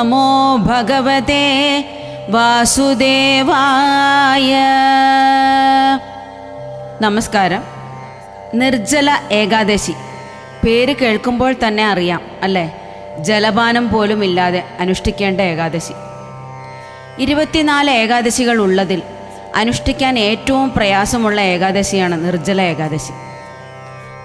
നമോ ഭഗവതേ വാസുദേവായ നമസ്കാരം നിർജല ഏകാദശി. പേര് കേൾക്കുമ്പോൾ തന്നെ അറിയാം അല്ലേ? ജലപാനം പോലും ഇല്ലാതെ അനുഷ്ഠിക്കേണ്ട ഏകാദശി. ഇരുപത്തിനാല് ഏകാദശികൾ ഉള്ളതിൽ അനുഷ്ഠിക്കാൻ ഏറ്റവും പ്രയാസമുള്ള ഏകാദശിയാണ് നിർജല ഏകാദശി.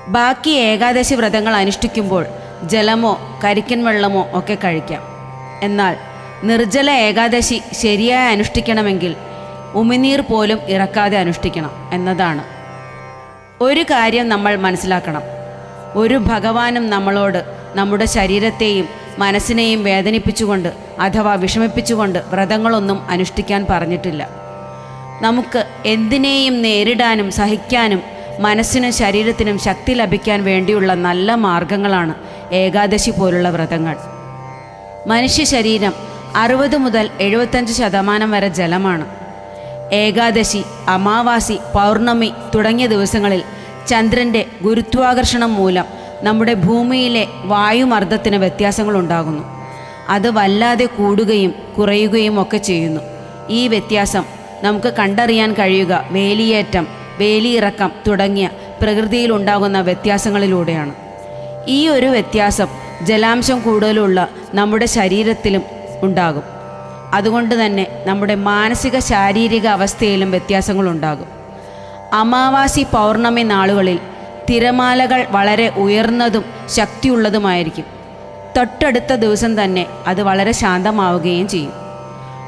ബാക്കി ഏകാദശി വ്രതങ്ങൾ അനുഷ്ഠിക്കുമ്പോൾ ജലമോ കരിക്കൻ വെള്ളമോ ഒക്കെ കഴിക്കാം. എന്നാൽ നിർജല ഏകാദശി ശരിയായി അനുഷ്ഠിക്കണമെങ്കിൽ ഉമിനീർ പോലും ഇറക്കാതെ അനുഷ്ഠിക്കണം എന്നതാണ്. ഒരു കാര്യം നമ്മൾ മനസ്സിലാക്കണം. ഒരു ഭഗവാനും നമ്മളോട് നമ്മുടെ ശരീരത്തെയും മനസ്സിനെയും വേദനിപ്പിച്ചുകൊണ്ട് അഥവാ വിഷമിപ്പിച്ചുകൊണ്ട് വ്രതങ്ങളൊന്നും അനുഷ്ഠിക്കാൻ പറഞ്ഞിട്ടില്ല. നമുക്ക് എന്തിനേയും നേരിടാനും സഹിക്കാനും മനസ്സിനും ശരീരത്തിനും ശക്തി ലഭിക്കാൻ വേണ്ടിയുള്ള നല്ല മാർഗങ്ങളാണ് ഏകാദശി പോലുള്ള വ്രതങ്ങൾ. മനുഷ്യ ശരീരം അറുപത് മുതൽ എഴുപത്തഞ്ച് ശതമാനം വരെ ജലമാണ്. ഏകാദശി അമാവാസി പൗർണമി തുടങ്ങിയ ദിവസങ്ങളിൽ ചന്ദ്രന്റെ ഗുരുത്വാകർഷണം മൂലം നമ്മുടെ ഭൂമിയിലെ വായുമർദ്ദത്തിന് വ്യത്യാസങ്ങളുണ്ടാകുന്നു. അത് വല്ലാതെ കൂടുകയും കുറയുകയും ഒക്കെ ചെയ്യുന്നു. ഈ വ്യത്യാസം നമുക്ക് കണ്ടറിയാൻ കഴിയുക വേലിയേറ്റം വേലിയിറക്കം തുടങ്ങിയ പ്രകൃതിയിലുണ്ടാകുന്ന വ്യത്യാസങ്ങളിലൂടെയാണ്. ഈ ഒരു വ്യത്യാസം ജലാംശം കൂടുതലുള്ള നമ്മുടെ ശരീരത്തിലും ഉണ്ടാകും. അതുകൊണ്ട് തന്നെ നമ്മുടെ മാനസിക ശാരീരിക അവസ്ഥയിലും വ്യത്യാസങ്ങളുണ്ടാകും അമാവാസി പൗർണമി നാളുകളിൽ തിരമാലകൾ വളരെ ഉയർന്നതും ശക്തിയുള്ളതുമായിരിക്കും. തൊട്ടടുത്ത ദിവസം തന്നെ അത് വളരെ ശാന്തമാവുകയും ചെയ്യും.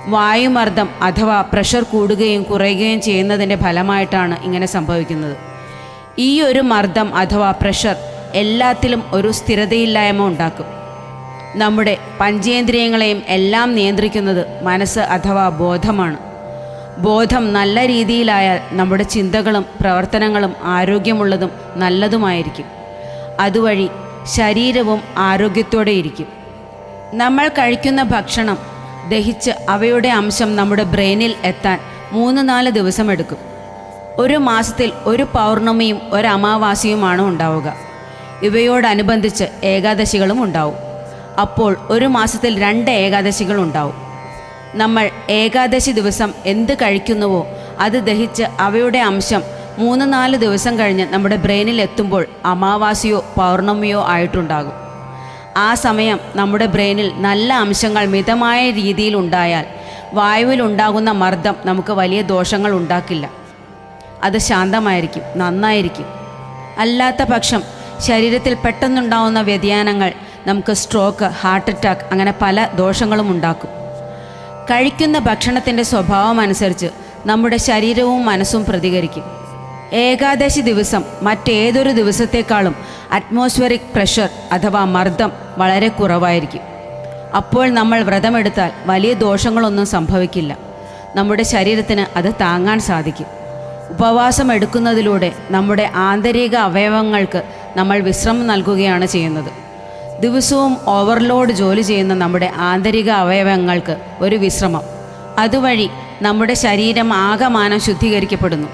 വായുമർദ്ദം അഥവാ പ്രഷർ കൂടുകയും കുറയുകയും ചെയ്യുന്നതിന്റെ ഫലമായിട്ടാണ് ഇങ്ങനെ സംഭവിക്കുന്നത്. ഈ ഒരു മർദ്ദം അഥവാ പ്രഷർ എല്ലാത്തിലും ഒരു സ്ഥിരതയില്ലായ്മ ഉണ്ടാക്കും. നമ്മുടെ പഞ്ചേന്ദ്രിയങ്ങളെയും എല്ലാം നിയന്ത്രിക്കുന്നത് മനസ്സ് അഥവാ ബോധമാണ്. ബോധം നല്ല രീതിയിലായാൽ നമ്മുടെ ചിന്തകളും പ്രവർത്തനങ്ങളും ആരോഗ്യമുള്ളതും നല്ലതുമായിരിക്കും. അതുവഴി ശരീരവും ആരോഗ്യത്തോടെ ഇരിക്കും. നമ്മൾ കഴിക്കുന്ന ഭക്ഷണം ദഹിച്ച് അവയുടെ അംശം നമ്മുടെ ബ്രെയിനിൽ എത്താൻ മൂന്ന് നാല് ദിവസം എടുക്കും ഒരു മാസത്തിൽ ഒരു പൗർണമിയും ഒരു അമാവാസിയുമാണ് ഉണ്ടാവുക. ഇവയോടനുബന്ധിച്ച് ഏകാദശികളും ഉണ്ടാവും. അപ്പോൾ ഒരു മാസത്തിൽ രണ്ട് ഏകാദശികൾ ഉണ്ടാവും. നമ്മൾ ഏകാദശി ദിവസം എന്ത് കഴിക്കുന്നുവോ അത് ദഹിച്ച് അവയുടെ അംശം മൂന്ന് നാല് ദിവസം കഴിഞ്ഞ് നമ്മുടെ ബ്രെയിനിൽ എത്തുമ്പോൾ അമാവാസിയോ പൗർണമിയോ ആയിട്ടുണ്ടാകും. ആ സമയം നമ്മുടെ ബ്രെയിനിൽ നല്ല അംശങ്ങൾ മിതമായ രീതിയിൽ ഉണ്ടായാൽ വായുവിലുണ്ടാകുന്ന മർദ്ദം നമുക്ക് വലിയ ദോഷങ്ങൾ ഉണ്ടാക്കില്ല. അത് ശാന്തമായിരിക്കും നന്നായിരിക്കും. അല്ലാത്ത പക്ഷം ശരീരത്തിൽ പെട്ടെന്നുണ്ടാവുന്ന വ്യതിയാനങ്ങൾ നമുക്ക് സ്ട്രോക്ക് ഹാർട്ട് അറ്റാക്ക് അങ്ങനെ പല ദോഷങ്ങളും ഉണ്ടാക്കും. കഴിക്കുന്ന ഭക്ഷണത്തിന്റെ സ്വഭാവം അനുസരിച്ച് നമ്മുടെ ശരീരവും മനസ്സും പ്രതികരിക്കും. ഏകാദശി ദിവസം മറ്റേതൊരു ദിവസത്തേക്കാളും അറ്റ്മോസ്ഫിയറിക് പ്രഷർ അഥവാ മർദ്ദം വളരെ കുറവായിരിക്കും. അപ്പോൾ നമ്മൾ വ്രതമെടുത്താൽ വലിയ ദോഷങ്ങളൊന്നും സംഭവിക്കില്ല. നമ്മുടെ ശരീരത്തിന് അത് താങ്ങാൻ സാധിക്കും. ഉപവാസം എടുക്കുന്നതിലൂടെ നമ്മുടെ ആന്തരിക അവയവങ്ങൾക്ക് നമ്മൾ വിശ്രമം നൽകുകയാണ് ചെയ്യുന്നത്. ദിവസവും ഓവർലോഡ് ജോലി ചെയ്യുന്ന നമ്മുടെ ആന്തരിക അവയവങ്ങൾക്ക് ഒരു വിശ്രമം. അതുവഴി നമ്മുടെ ശരീരം ആകമാനം ശുദ്ധീകരിക്കപ്പെടുന്നു.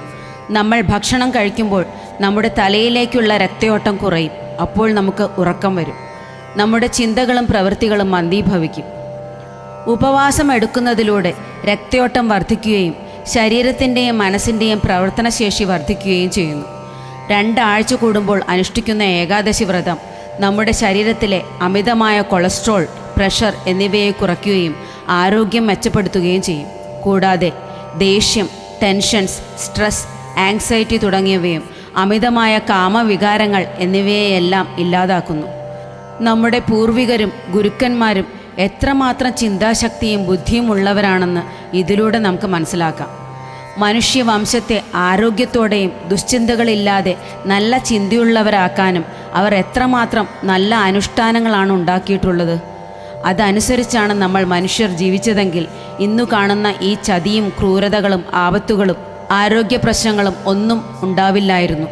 നമ്മൾ ഭക്ഷണം കഴിക്കുമ്പോൾ നമ്മുടെ തലയിലേക്കുള്ള രക്തയോട്ടം കുറയും. അപ്പോൾ നമുക്ക് ഉറക്കം വരും. നമ്മുടെ ചിന്തകളും പ്രവൃത്തികളും മന്ദീഭവിക്കും. ഉപവാസം എടുക്കുന്നതിലൂടെ രക്തയോട്ടം വർദ്ധിക്കുകയും ശരീരത്തിന്റെയും മനസ്സിന്റെയും പ്രവർത്തനശേഷി വർദ്ധിക്കുകയും ചെയ്യുന്നു. രണ്ടാഴ്ച കൂടുമ്പോൾ അനുഷ്ഠിക്കുന്ന ഏകാദശി വ്രതം നമ്മുടെ ശരീരത്തിലെ അമിതമായ കൊളസ്ട്രോൾ പ്രഷർ എന്നിവയെ കുറയ്ക്കുകയും ആരോഗ്യം മെച്ചപ്പെടുത്തുകയും ചെയ്യും. കൂടാതെ ദേഷ്യം ടെൻഷൻസ് സ്ട്രെസ് ആങ്സൈറ്റി തുടങ്ങിയവയും അമിതമായ കാമവികാരങ്ങൾ എന്നിവയെല്ലാം ഇല്ലാതാക്കുന്നു. നമ്മുടെ പൂർവികരും ഗുരുക്കന്മാരും എത്രമാത്രം ചിന്താശക്തിയും ബുദ്ധിയും ഉള്ളവരാണെന്ന് ഇതിലൂടെ നമുക്ക് മനസ്സിലാക്കാം. മനുഷ്യവംശത്തെ ആരോഗ്യത്തോടെയും ദുശ്ചിന്തകളില്ലാതെ നല്ല ചിന്തയുള്ളവരാക്കാനും അവർ എത്രമാത്രം നല്ല അനുഷ്ഠാനങ്ങളാണ് ഉണ്ടാക്കിയിട്ടുള്ളത്. അതനുസരിച്ചാണ് നമ്മൾ മനുഷ്യർ ജീവിച്ചതെങ്കിൽ ഇന്നു കാണുന്ന ഈ ചതിയും ക്രൂരതകളും ആപത്തുകളും ആരോഗ്യ പ്രശ്നങ്ങളും ഒന്നും ഉണ്ടാവില്ലായിരുന്നു.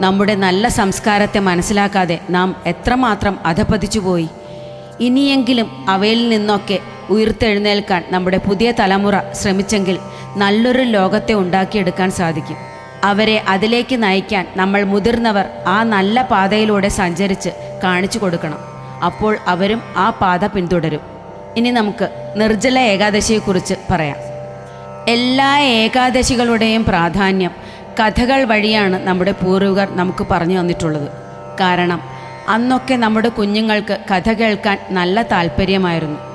നമ്മുടെ നല്ല സംസ്കാരത്തെ മനസ്സിലാക്കാതെ നാം എത്രമാത്രം അധപതിച്ചുപോയി. ഇനിയെങ്കിലും അവയിൽ നിന്നൊക്കെ ഉയർത്തെഴുന്നേൽക്കാൻ നമ്മുടെ പുതിയ തലമുറ ശ്രമിച്ചെങ്കിൽ നല്ലൊരു ലോകത്തെ ഉണ്ടാക്കിയെടുക്കാൻ സാധിക്കും. അവരെ അതിലേക്ക് നയിക്കാൻ നമ്മൾ മുതിർന്നവർ ആ നല്ല പാതയിലൂടെ സഞ്ചരിച്ച് കാണിച്ചു കൊടുക്കണം. അപ്പോൾ അവരും ആ പാത പിന്തുടരും. ഇനി നമുക്ക് നിർജല ഏകാദശിയെക്കുറിച്ച് പറയാം. എല്ലാ ഏകാദശികളുടെയും പ്രാധാന്യം കഥകൾ വഴിയാണ് നമ്മുടെ പൂർവികർ നമുക്ക് പറഞ്ഞു തന്നിട്ടുള്ളത്. കാരണം അന്നൊക്കെ നമ്മുടെ കുഞ്ഞുങ്ങൾക്ക് കഥ കേൾക്കാൻ നല്ല താല്പര്യമായിരുന്നു.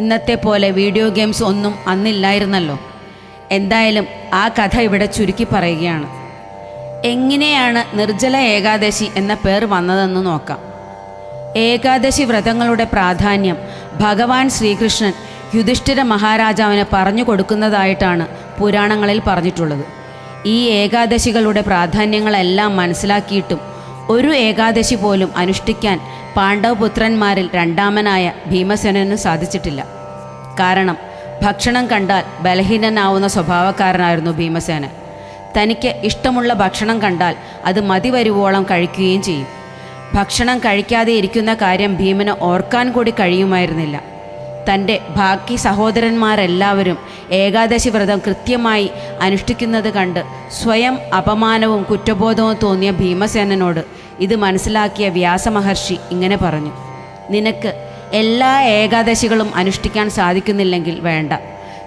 ഇന്നത്തെ പോലെ വീഡിയോ ഗെയിംസ് ഒന്നും അന്നില്ലായിരുന്നല്ലോ. എന്തായാലും ആ കഥ ഇവിടെ ചുരുക്കി പറയുകയാണ്. എങ്ങനെയാണ് നിർജല ഏകാദശി എന്ന പേർ വന്നതെന്ന് നോക്കാം. ഏകാദശി വ്രതങ്ങളുടെ പ്രാധാന്യം ഭഗവാൻ ശ്രീകൃഷ്ണൻ യുധിഷ്ഠിര മഹാരാജാവിന് പറഞ്ഞു കൊടുക്കുന്നതായിട്ടാണ് പുരാണങ്ങളിൽ പറഞ്ഞിട്ടുള്ളത്. ഈ ഏകാദശികളുടെ പ്രാധാന്യങ്ങളെല്ലാം മനസ്സിലാക്കിയിട്ടും ഒരു ഏകാദശി പോലും അനുഷ്ഠിക്കാൻ പാണ്ഡവപുത്രന്മാരിൽ രണ്ടാമനായ ഭീമസേനന് സാധിച്ചിട്ടില്ല. കാരണം ഭക്ഷണം കണ്ടാൽ ബലഹീനനാവുന്ന സ്വഭാവക്കാരനായിരുന്നു ഭീമസേന തനിക്ക് ഇഷ്ടമുള്ള ഭക്ഷണം കണ്ടാൽ അത് മതി വരുവോളം കഴിക്കുകയും ചെയ്യും. ഭക്ഷണം കഴിക്കാതെ ഇരിക്കുന്ന കാര്യം ഭീമന് ഓർക്കാൻ കൂടി കഴിയുമായിരുന്നില്ല. തന്റെ ബാക്കി സഹോദരന്മാരെല്ലാവരും ഏകാദശി വ്രതം കൃത്യമായി അനുഷ്ഠിക്കുന്നത് കണ്ട് സ്വയം അപമാനവും കുറ്റബോധവും തോന്നിയ ഭീമസേനനോട് ഇത് മനസ്സിലാക്കിയ വ്യാസമഹർഷി ഇങ്ങനെ പറഞ്ഞു നിനക്ക് എല്ലാ ഏകാദശികളും അനുഷ്ഠിക്കാൻ സാധിക്കുന്നില്ലെങ്കിൽ വേണ്ട.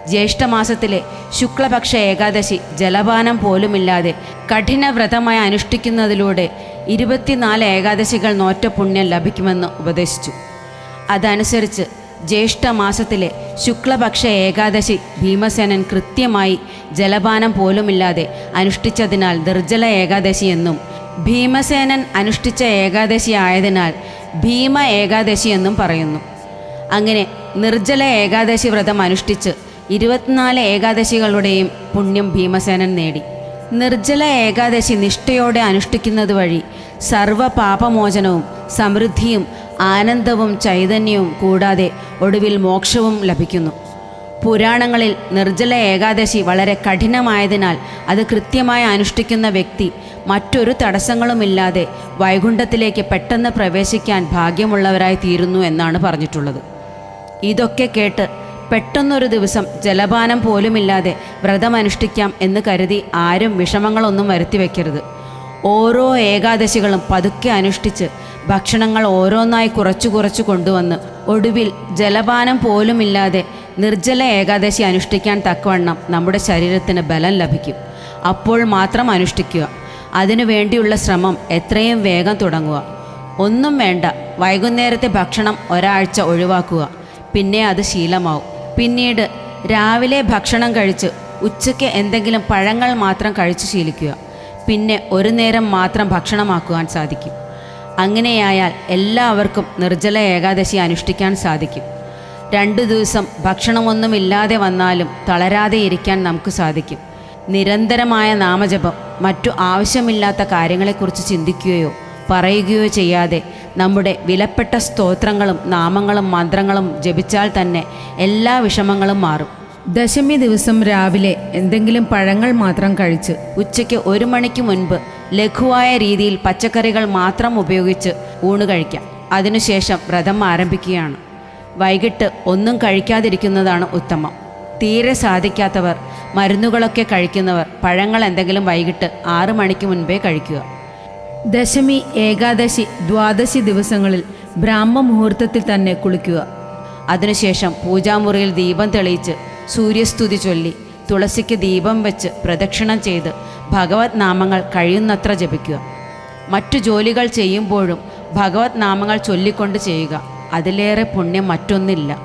ജ്യേഷ്ഠമാസത്തിലെ ശുക്ലപക്ഷ ഏകാദശി ജലപാനം പോലുമില്ലാതെ കഠിന വ്രതമായി അനുഷ്ഠിക്കുന്നതിലൂടെ ഇരുപത്തിനാല് ഏകാദശികൾ നോറ്റ പുണ്യം ലഭിക്കുമെന്ന് ഉപദേശിച്ചു. അതനുസരിച്ച് ജ്യേഷ്ഠമാസത്തിലെ ശുക്ലപക്ഷ ഏകാദശി ഭീമസേനൻ കൃത്യമായി ജലപാനം പോലുമില്ലാതെ അനുഷ്ഠിച്ചതിനാൽ നിർജല ഏകാദശി എന്നും ഭീമസേനൻ അനുഷ്ഠിച്ച ഏകാദശി ആയതിനാൽ ഭീമ ഏകാദശി എന്നും പറയുന്നു. അങ്ങനെ നിർജല ഏകാദശി വ്രതം അനുഷ്ഠിച്ച് ഇരുപത്തിനാല് ഏകാദശികളുടെയും പുണ്യം ഭീമസേനൻ നേടി. നിർജല ഏകാദശി നിഷ്ഠയോടെ അനുഷ്ഠിക്കുന്നത് വഴി സർവ പാപമോചനവും സമൃദ്ധിയും ആനന്ദവും ചൈതന്യവും കൂടാതെ ഒടുവിൽ മോക്ഷവും ലഭിക്കുന്നു. പുരാണങ്ങളിൽ നിർജല ഏകാദശി വളരെ കഠിനമായതിനാൽ അത് കൃത്യമായി അനുഷ്ഠിക്കുന്ന വ്യക്തി മറ്റൊരു തടസ്സങ്ങളുമില്ലാതെ വൈകുണ്ഠത്തിലേക്ക് പെട്ടെന്ന് പ്രവേശിക്കാൻ ഭാഗ്യമുള്ളവരായി തീരുന്നു എന്നാണ് പറഞ്ഞിട്ടുള്ളത്. ഇതൊക്കെ കേട്ട് പെട്ടെന്നൊരു ദിവസം ജലപാനം പോലുമില്ലാതെ വ്രതമനുഷ്ഠിക്കാം എന്ന് കരുതി ആരും വിഷമങ്ങളൊന്നും വരുത്തി വയ്ക്കരുത് ഓരോ ഏകാദശികളും പതുക്കെ അനുഷ്ഠിച്ച് ഭക്ഷണങ്ങൾ ഓരോന്നായി കുറച്ചു കുറച്ച് കൊണ്ടുവന്ന് ഒടുവിൽ ജലപാനം പോലുമില്ലാതെ നിർജല ഏകാദശി അനുഷ്ഠിക്കാൻ തക്കവണ്ണം നമ്മുടെ ശരീരത്തിന് ബലം ലഭിക്കും. അപ്പോൾ മാത്രം അനുഷ്ഠിക്കുക. അതിനു വേണ്ടിയുള്ള ശ്രമം എത്രയും വേഗം തുടങ്ങുക. ഒന്നും വേണ്ട. വൈകുന്നേരത്തെ ഭക്ഷണം ഒരാഴ്ച ഒഴിവാക്കുക. പിന്നെ അത് ശീലമാവും. പിന്നീട് രാവിലെ ഭക്ഷണം കഴിച്ച് ഉച്ചയ്ക്ക് എന്തെങ്കിലും പഴങ്ങൾ മാത്രം കഴിച്ച് ശീലിക്കുക. പിന്നെ ഒരു നേരം മാത്രം ഭക്ഷണമാക്കുവാൻ സാധിക്കും. അങ്ങനെയായാൽ എല്ലാവർക്കും നിർജല ഏകാദശി അനുഷ്ഠിക്കാൻ സാധിക്കും. രണ്ടു ദിവസം ഭക്ഷണമൊന്നുമില്ലാതെ വന്നാലും തളരാതെ ഇരിക്കാൻ നമുക്ക് സാധിക്കും. നിരന്തരമായ നാമജപം മറ്റു ആവശ്യമില്ലാത്ത കാര്യങ്ങളെക്കുറിച്ച് ചിന്തിക്കുകയോ പറയുകയോ ചെയ്യാതെ നമ്മുടെ വിലപ്പെട്ട സ്തോത്രങ്ങളും നാമങ്ങളും മന്ത്രങ്ങളും ജപിച്ചാൽ തന്നെ എല്ലാ വിഷമങ്ങളും മാറും. ദശമി ദിവസം രാവിലെ എന്തെങ്കിലും പഴങ്ങൾ മാത്രം കഴിച്ച് ഉച്ചയ്ക്ക് ഒരു മണിക്ക് മുൻപ് ലഘുവായ രീതിയിൽ പച്ചക്കറികൾ മാത്രം ഉപയോഗിച്ച് ഊണ് കഴിക്കാം. അതിനുശേഷം വ്രതം ആരംഭിക്കുകയാണ്. വൈകിട്ട് ഒന്നും കഴിക്കാതിരിക്കുന്നതാണ് ഉത്തമം. തീരെ സാധിക്കാത്തവർ മരുന്നുകളൊക്കെ കഴിക്കുന്നവർ പഴങ്ങൾ എന്തെങ്കിലും വൈകിട്ട് ആറു മണിക്ക് മുൻപേ കഴിക്കുക. ദശമി ഏകാദശി ദ്വാദശി ദിവസങ്ങളിൽ ബ്രാഹ്മ മുഹൂർത്തത്തിൽ തന്നെ കുളിക്കുക. അതിനുശേഷം പൂജാമുറിയിൽ ദീപം തെളിയിച്ച് സൂര്യസ്തുതി ചൊല്ലി തുളസിക്ക് ദീപം വെച്ച് പ്രദക്ഷിണം ചെയ്ത് ഭഗവത് നാമങ്ങൾ കഴിയുന്നത്ര ജപിക്കുക. മറ്റു ജോലികൾ ചെയ്യുമ്പോഴും ഭഗവത് നാമങ്ങൾ ചൊല്ലിക്കൊണ്ട് ചെയ്യുക. അതിലേറെ പുണ്യം മറ്റൊന്നില്ല.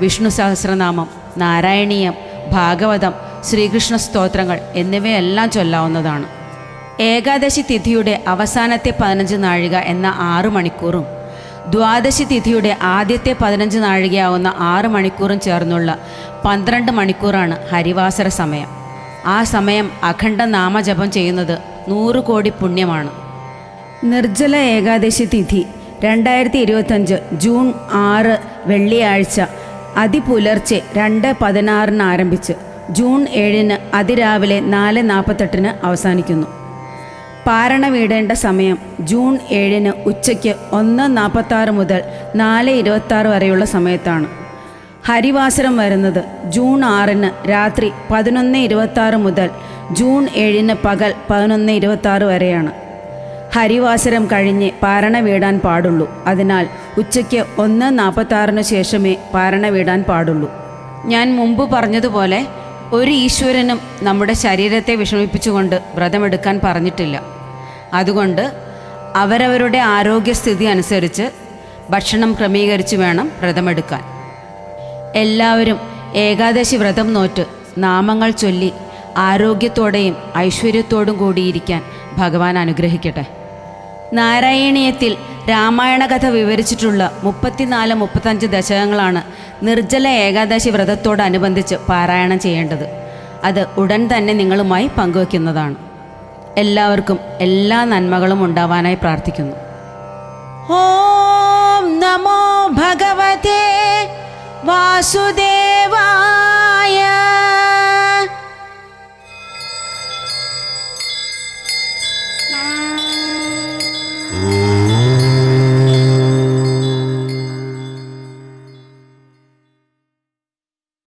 വിഷ്ണു സഹസ്രനാമം നാരായണീയം ഭാഗവതം ശ്രീകൃഷ്ണ സ്തോത്രങ്ങൾ എന്നിവയെല്ലാം ചൊല്ലാവുന്നതാണ്. ഏകാദശി തിഥിയുടെ അവസാനത്തെ പതിനഞ്ച് നാഴിക എന്ന ആറ് മണിക്കൂറും ദ്വാദശി തിഥിയുടെ ആദ്യത്തെ പതിനഞ്ച് നാഴികയാവുന്ന ആറ് മണിക്കൂറും ചേർന്നുള്ള പന്ത്രണ്ട് മണിക്കൂറാണ് ഹരിവാസര സമയം. ആ സമയം അഖണ്ഡ നാമജപം ചെയ്യുന്നത് നൂറ് കോടി പുണ്യമാണ്. നിർജല ഏകാദശി തിഥി രണ്ടായിരത്തി ഇരുപത്തഞ്ച് ജൂൺ ആറ് വെള്ളിയാഴ്ച അതിപുലർച്ചെ രണ്ട് പതിനാറിന് ആരംഭിച്ച് ജൂൺ ഏഴിന് അതിരാവിലെ നാല് നാൽപ്പത്തെട്ടിന് അവസാനിക്കുന്നു. പാരണ വീടേണ്ട സമയം ജൂൺ ഏഴിന് ഉച്ചയ്ക്ക് ഒന്ന് നാൽപ്പത്താറ് മുതൽ നാല് ഇരുപത്താറ് വരെയുള്ള സമയത്താണ്. ഹരിവാസരം വരുന്നത് ജൂൺ ആറിന് രാത്രി പതിനൊന്ന് ഇരുപത്താറ് മുതൽ ജൂൺ ഏഴിന് പകൽ പതിനൊന്ന് ഇരുപത്താറ് വരെയാണ്. ഹരിവാസരം കഴിഞ്ഞ് പാരണ വീടാൻ പാടുള്ളൂ. അതിനാൽ ഉച്ചയ്ക്ക് ഒന്ന് നാൽപ്പത്താറിനു ശേഷമേ പാരണ വീടാൻ പാടുള്ളൂ. ഞാൻ മുമ്പ് പറഞ്ഞതുപോലെ ഒരു ഈശ്വരനും നമ്മുടെ ശരീരത്തെ വിഷമിപ്പിച്ചുകൊണ്ട് വ്രതമെടുക്കാൻ പറഞ്ഞിട്ടില്ല. അതുകൊണ്ട് അവരവരുടെ ആരോഗ്യസ്ഥിതി അനുസരിച്ച് ഭക്ഷണം ക്രമീകരിച്ച് വേണം വ്രതമെടുക്കാൻ. എല്ലാവരും ഏകാദശി വ്രതം നോറ്റ് നാമങ്ങൾ ചൊല്ലി ആരോഗ്യത്തോടെയും ഐശ്വര്യത്തോടും കൂടിയിരിക്കാൻ ഭഗവാൻ അനുഗ്രഹിക്കട്ടെ. നാരായണീയത്തിൽ രാമായണ കഥ വിവരിച്ചിട്ടുള്ള മുപ്പത്തിനാല് മുപ്പത്തഞ്ച് ദശകങ്ങളാണ് നിർജല ഏകാദശി വ്രതത്തോടനുബന്ധിച്ച് പാരായണം ചെയ്യേണ്ടത്. അത് ഉടൻ തന്നെ നിങ്ങളുമായി പങ്കുവയ്ക്കുന്നതാണ് എല്ലാവർക്കും എല്ലാ നന്മകളും ഉണ്ടാവാനായി പ്രാർത്ഥിക്കുന്നു. ഓം നമോ ഭഗവതേ വാസുദേവായ